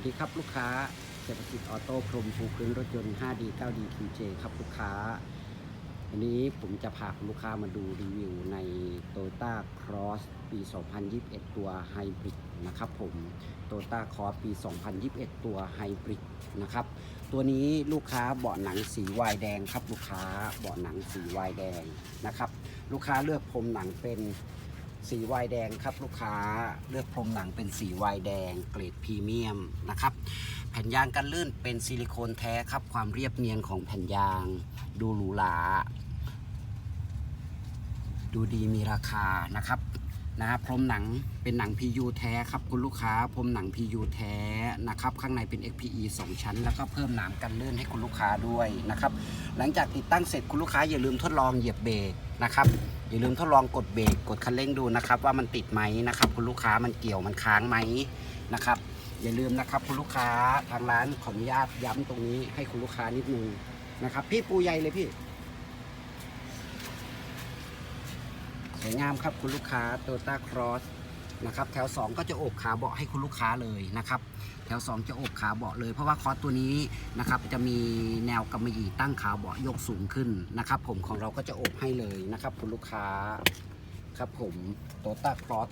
วัสดีครับลูกค้าเศรษฐกิจออโต้พรมภูพื้นรถยนต์ 5D 9D QJ ครับลูกค้า วันนี้ผมจะพาลูกค้ามาดูรีวิวใน Toyota Cross ปี 2021 ตัวไฮบริดนะครับผม Toyota Cross ปี 2021 ตัวไฮบริดนะครับ ตัวนี้ลูกค้าเบาะหนังสีวายแดงครับลูกค้าเบาะหนังสีวายแดงนะครับ ลูกค้าเลือกพรมหนังเป็น สีวายแดงครับลูกค้าเลือกพรมหนังเป็นสีวายแดง เกรดพรีเมียมนะครับ แผ่นยางกันลื่นเป็นซิลิโคนแท้ครับ ความเรียบเนียนของแผ่นยาง ดูหรูหราดูดีมีราคานะครับนะครับพรมหนังเป็นหนัง PU แท้ครับคุณลูกค้าพรมหนัง PU แท้นะครับ ข้างในเป็น XPE 2 ชั้น แล้วก็เพิ่มหนามกันลื่นให้คุณลูกค้าด้วยนะครับ หลังจากติดตั้งเสร็จคุณลูกค้าอย่าลืมทดลองเหยียบเบรก นะครับอย่าลืมทดลองกดเบรกกดคันเร่งดูนะครับ ว่ามันติดไหมนะครับ คุณลูกค้ามันเกี่ยวมันค้างไหมนะครับ อย่าลืมนะครับคุณลูกค้าทางร้านขออนุญาตย้ำตรงนี้ให้คุณลูกค้านิดนึงนะครับ พี่ปูใหญ่เลยพี่สวยงามครับคุณลูกค้าโตต้าครอส นะครับแถว 2 ก็จะโอบขาเบาะให้คุณลูกค้าเลยนะครับแถว 2 จะโอบขาเบาะเลย เพราะว่าคอสตัวนี้นะครับจะมีแนวกำมะหยี่ตั้งขาเบาะยกสูงขึ้นนะครับผมของเราก็จะโอบให้เลยนะครับคุณลูกค้าครับผม Toyota Cross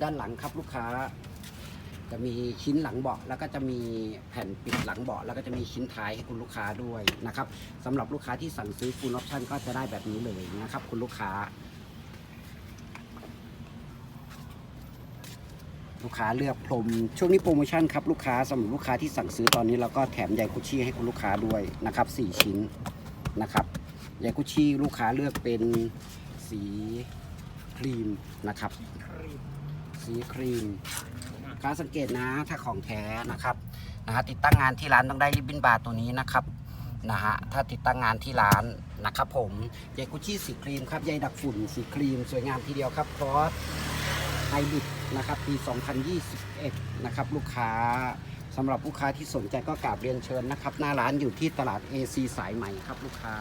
ด้านหลังครับลูกค้า จะมีชิ้นหลังเบาะแล้วก็จะมีแผ่นปิดหลังเบาะแล้วก็จะมีชิ้นท้ายให้คุณลูกค้าด้วยนะครับสำหรับลูกค้าที่สั่งซื้อ full option ก็จะได้แบบนี้เลยนะครับคุณลูกค้า ลูกค้าเลือกพรมช่วงนี้โปรโมชั่นครับลูกค้าสำหรับลูกค้าที่สั่งซื้อตอนนี้เราก็แถมใยกุชชี่ให้คุณลูกค้าด้วยนะครับ 4 ชิ้นนะครับใยกุชชี่ลูกค้าเลือกเป็นสีครีมนะครับ สีครีมการสังเกตนะถ้าของแท้นะครับนะฮะติดตั้งงานที่ร้านต้องได้ริบบิ้นบาร์ตัวนี้นะครับนะฮะถ้าติดตั้งงานที่ร้านนะครับผมใยกุชชี่สีครีมครับใยดักฝุ่นสีครีม สวยงามทีเดียวครับคอส ไฮบริดนะครับปี 2021 นะครับลูกค้าสำหรับลูกค้าที่สนใจก็กราบเรียนเชิญนะครับ หน้าร้านอยู่ที่ตลาด AC สายใหม่ครับลูกค้า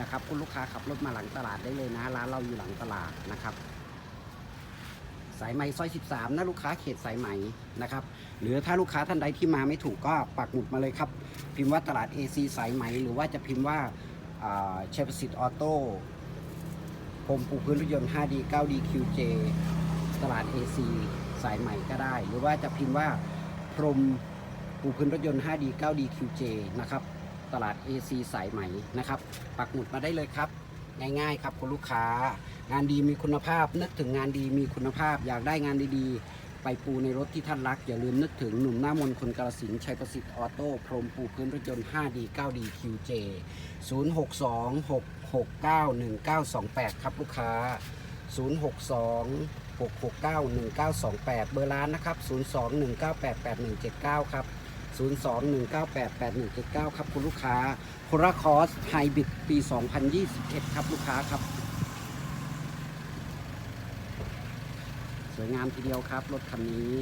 นะครับคุณลูกค้าขับรถมาหลังตลาดได้เลยนะ ร้านเราอยู่หลังตลาดนะครับ สายไหมซอย 13 นะลูกค้าเขตสายไหมนะครับ หรือถ้าลูกค้าท่านใดที่มาไม่ถูกก็ปักหมุดมาเลยครับ พิมพ์ว่าตลาด AC สายไหม หรือว่าจะพิมพ์ว่าเชฟสิตออโต้ผมปูพื้นรถยนต์ 5D 9D QJ ตลาด AC สายใหม่ก็ได้ หรือว่าจะพิมพ์ว่าพรมปูพื้นรถยนต์ 5D 9D QJ นะครับ ตลาด AC สายไหม่นะครับ ปักหมุดมาได้เลยครับ ง่ายๆครับคุณลูกค้า งานดีมีคุณภาพ นึกถึงงานดีมีคุณภาพ อยากได้งานดีๆ ไปปูในรถที่ท่านรัก อย่าลืมนึกถึงหนุ่มหน้ามนคนกาลสินชัยประสิทธิ์ออโต้พรมปูพื้นรถยนต์ 5D 9D QJ 0626691928 ครับลูกค้า 062 669 1928 เบอร์ร้านนะครับ 02-198-8179 ครับ 02-198-8179 ครับคุณลูกค้าโคราคอสไฮบริดปี 2021 ครับลูกค้าครับ สวยงามทีเดียวครับ รถคันนี้